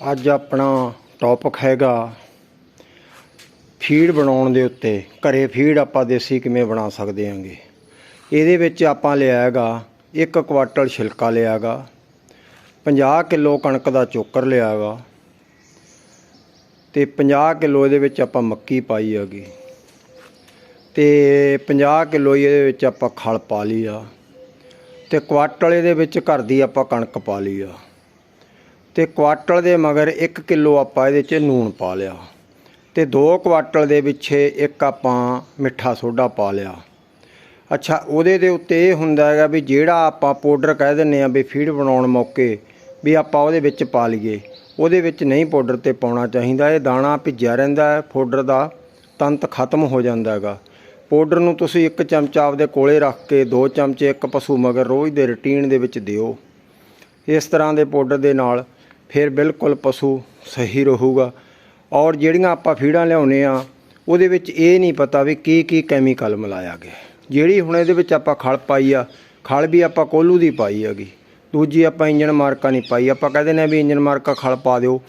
ਅੱਜ ਆਪਣਾ ਟੌਪਿਕ ਹੈਗਾ ਫੀਡ ਬਣਾਉਣ ਦੇ ਉੱਤੇ, ਘਰੇ ਫੀਡ ਆਪਾਂ ਦੇਸੀ ਕਿਵੇਂ ਬਣਾ ਸਕਦੇ ਹਾਂਗੇ। ਇਹਦੇ ਵਿੱਚ ਆਪਾਂ ਲਿਆ ਹੈਗਾ ਇੱਕ ਕੁਆਟਲ ਛਿਲਕਾ ਲਿਆ ਹੈਗਾ 50 ਕਿਲੋ ਕਣਕ ਦਾ ਚੋਕਰ ਲਿਆ ਹੈਗਾ ਤੇ 50 ਕਿਲੋ ਇਹਦੇ ਵਿੱਚ ਆਪਾਂ ਮੱਕੀ ਪਾਈ ਹੈਗੀ, ਤੇ 50 ਕਿਲੋ ਇਹਦੇ ਵਿੱਚ ਆਪਾਂ ਖਲ ਪਾ ਲਈ ਆ, ਤੇ ਕੁਆਟਲ ਇਹਦੇ ਵਿੱਚ ਘਰ ਦੀ ਆਪਾਂ ਕਣਕ ਪਾ ਲਈ ਆ। ਤੇ ਕੁਆਟਲ ਦੇ ਮਗਰ 1 ਕਿਲੋ ਆਪਾਂ ਇਹਦੇ 'ਚ ਨੂਣ ਪਾ ਲਿਆ। ਤੇ 2 ਕੁਆਟਲ ਦੇ ਪਿੱਛੇ ਇੱਕ ਆਪਾਂ ਮਿੱਠਾ ਸੋਡਾ ਪਾ ਲਿਆ। ਅੱਛਾ, ਉਹਦੇ ਦੇ ਉੱਤੇ ਇਹ ਹੁੰਦਾ ਹੈਗਾ ਵੀ ਜਿਹੜਾ ਆਪਾਂ ਪਾਊਡਰ ਕਹਿ ਦਿੰਨੇ ਆ ਵੀ ਫੀਡ ਬਣਾਉਣ ਮੌਕੇ ਵੀ ਆਪਾਂ ਉਹਦੇ ਵਿੱਚ ਪਾ ਲਈਏ। ਉਹਦੇ ਵਿੱਚ ਨਹੀਂ ਪਾਊਡਰ ਤੇ ਪਾਉਣਾ ਚਾਹੀਦਾ, ਇਹ ਦਾਣਾ ਭਿੱਜਿਆ ਰਹਿੰਦਾ ਹੈ, ਪਾਊਡਰ ਦਾ ਤੰਤ ਖਤਮ ਹੋ ਜਾਂਦਾ ਹੈਗਾ। ਪਾਊਡਰ ਨੂੰ ਤੁਸੀਂ ਇੱਕ ਚਮਚਾ ਆਪਦੇ ਕੋਲੇ ਰੱਖ ਕੇ ਦੋ ਚਮਚੇ ਇੱਕ ਪਸ਼ੂ ਮਗਰ ਰੋਜ਼ ਦੇ ਰੁਟੀਨ ਦੇ ਵਿੱਚ ਦਿਓ। ਇਸ ਤਰ੍ਹਾਂ ਦੇ ਪਾਊਡਰ ਦੇ ਨਾਲ ਫਿਰ ਬਿਲਕੁਲ ਪਸ਼ੂ ਸਹੀ ਰਹੂਗਾ। ਔਰ ਜਿਹੜੀਆਂ ਆਪਾਂ ਫੀਡਾਂ ਲਿਆਉਨੇ ਆ ਉਹਦੇ ਵਿੱਚ ਇਹ ਨਹੀਂ ਪਤਾ ਵੀ ਕੀ ਕੀ ਕੈਮੀਕਲ ਮਿਲਾਇਆ ਗਿਆ। ਜਿਹੜੀ ਹੁਣ ਇਹਦੇ ਵਿੱਚ ਆਪਾਂ ਖਲ ਪਾਈ ਆ, ਖਲ ਵੀ ਆਪਾਂ ਕੋਲੂ ਦੀ ਪਾਈ ਹੈਗੀ। ਦੂਜੀ ਆਪਾਂ ਇੰਜਨ ਮਾਰਕਾ ਨਹੀਂ ਪਾਈ। ਆਪਾਂ ਕਹਿੰਦੇ ਨੇ ਵੀ ਇੰਜਨ ਮਾਰਕਾ ਖਲ ਪਾ ਦਿਓ।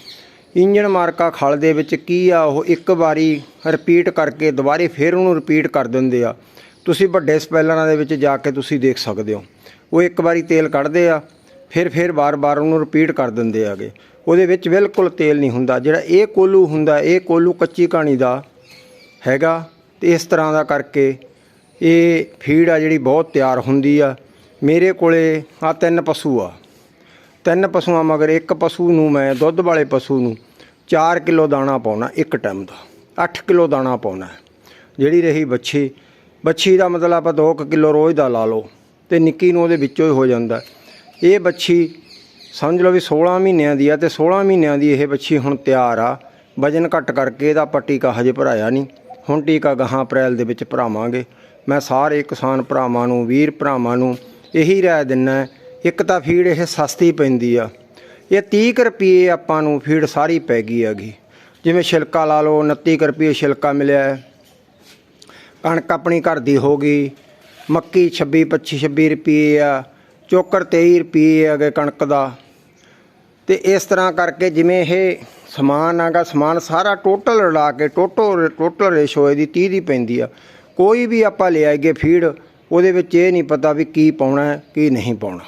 ਇੰਜਨ ਮਾਰਕਾ ਖਲ ਦੇ ਵਿੱਚ ਕੀ ਆ, ਉਹ ਇੱਕ ਵਾਰੀ ਰਿਪੀਟ ਕਰਕੇ ਦੁਬਾਰੇ ਫਿਰ ਉਹਨੂੰ ਰਿਪੀਟ ਕਰ ਦਿੰਦੇ ਆ। ਤੁਸੀਂ ਵੱਡੇ ਸਪੈਲਰਾਂ ਦੇ ਵਿੱਚ ਜਾ ਕੇ ਤੁਸੀਂ ਦੇਖ ਸਕਦੇ ਹੋ। ਉਹ ਇੱਕ ਵਾਰੀ ਤੇਲ ਕੱਢਦੇ ਆ ਫਿਰ ਫਿਰ ਵਾਰ ਵਾਰ ਉਹਨੂੰ ਰਿਪੀਟ ਕਰ ਦਿੰਦੇ ਆਗੇ ਉਹਦੇ ਵਿੱਚ ਬਿਲਕੁਲ ਤੇਲ ਨਹੀਂ ਹੁੰਦਾ। ਜਿਹੜਾ ਇਹ ਕੋਲੂ ਹੁੰਦਾ, ਇਹ ਕੋਲੂ ਕੱਚੀ ਕਹਾਣੀ ਦਾ ਹੈਗਾ। ਤੇ ਇਸ ਤਰ੍ਹਾਂ ਦਾ ਕਰਕੇ ਇਹ ਫੀਡ ਆ ਜਿਹੜੀ ਬਹੁਤ ਤਿਆਰ ਹੁੰਦੀ ਆ। ਮੇਰੇ ਕੋਲੇ ਆ ਤਿੰਨ ਪਸ਼ੂ ਆ। ਤਿੰਨ ਪਸ਼ੂਆਂ ਮਗਰ ਇੱਕ ਪਸ਼ੂ ਨੂੰ ਮੈਂ, ਦੁੱਧ ਵਾਲੇ ਪਸ਼ੂ ਨੂੰ 4 ਕਿਲੋ ਦਾਣਾ ਪਾਉਣਾ ਇੱਕ ਟਾਈਮ ਦਾ। 8 ਕਿਲੋ ਦਾਣਾ ਪਾਉਣਾ। ਜਿਹੜੀ ਰਹੀ ਬੱਛੀ। ਬੱਛੀ ਦਾ ਮਤਲਬ ਆਪਾਂ 2 ਕਿਲੋ ਰੋਜ਼ ਦਾ ਲਾ ਲਓ। ਤੇ ਨਿੱਕੀ ਨੂੰ ਉਹਦੇ ਵਿੱਚੋਂ ਹੀ ਹੋ ਜਾਂਦਾ। ਇਹ ਬੱਚੀ ਸਮਝ ਲਓ ਵੀ 16 ਮਹੀਨਿਆਂ ਦੀ ਆ ਤੇ 16 ਮਹੀਨਿਆਂ ਦੀ ਇਹ ਬੱਚੀ ਹੁਣ ਤਿਆਰ ਆ। ਵਜਨ ਘੱਟ ਕਰਕੇ ਇਹਦਾ ਆਪਾਂ ਟੀਕਾ ਹਜੇ ਭਰਾਇਆ ਨਹੀਂ। ਹੁਣ ਟੀਕਾ ਗਾਹਾਂ ਅਪ੍ਰੈਲ ਦੇ ਵਿੱਚ ਭਰਾਵਾਂਗੇ। ਮੈਂ ਸਾਰੇ ਕਿਸਾਨ ਭਰਾਵਾਂ ਨੂੰ, ਵੀਰ ਭਰਾਵਾਂ ਨੂੰ ਇਹੀ ਰਾਏ ਦਿੰਨਾ ਇੱਕ ਤਾਂ ਫੀਡ ਇਹ ਸਸਤੀ ਪੈਂਦੀ ਆ। ਇਹ 30 ਕੁ ਰੁਪਏ ਆਪਾਂ ਨੂੰ ਫੀਡ ਸਾਰੀ ਪੈ ਗਈ ਹੈਗੀ। ਜਿਵੇਂ ਛਿਲਕਾ ਲਾ ਲਓ 29 ਕੁ ਰੁਪਏ ਛਿਲਕਾ ਮਿਲਿਆ ਕਣਕ ਆਪਣੀ ਘਰ ਦੀ ਹੋ ਗਈ। ਮੱਕੀ 26 25 26 ਰੁਪਏ ਆ। ਚੋਕਰ 23 ਰੁਪਏ ਹੈਗੇ ਕਣਕ ਦਾ। ਤੇ ਇਸ ਤਰ੍ਹਾਂ ਕਰਕੇ ਜਿਵੇਂ ਇਹ ਸਮਾਨ ਆਗਾ ਸਮਾਨ ਸਾਰਾ ਟੋਟਲ ਰਲਾ ਕੇ ਟੋਟਲ ਟੋਟਲ ਰੇਸ਼ੋ ਇਹਦੀ 30 ਦੀ ਪੈਂਦੀ ਆ। ਕੋਈ ਵੀ ਆਪਾਂ ਲੈ ਆਈਏ ਫੀਡ ਉਹਦੇ ਵਿੱਚ ਇਹ ਨਹੀਂ ਪਤਾ ਵੀ ਕੀ ਪਾਉਣਾ ਕੀ ਨਹੀਂ ਪਾਉਣਾ।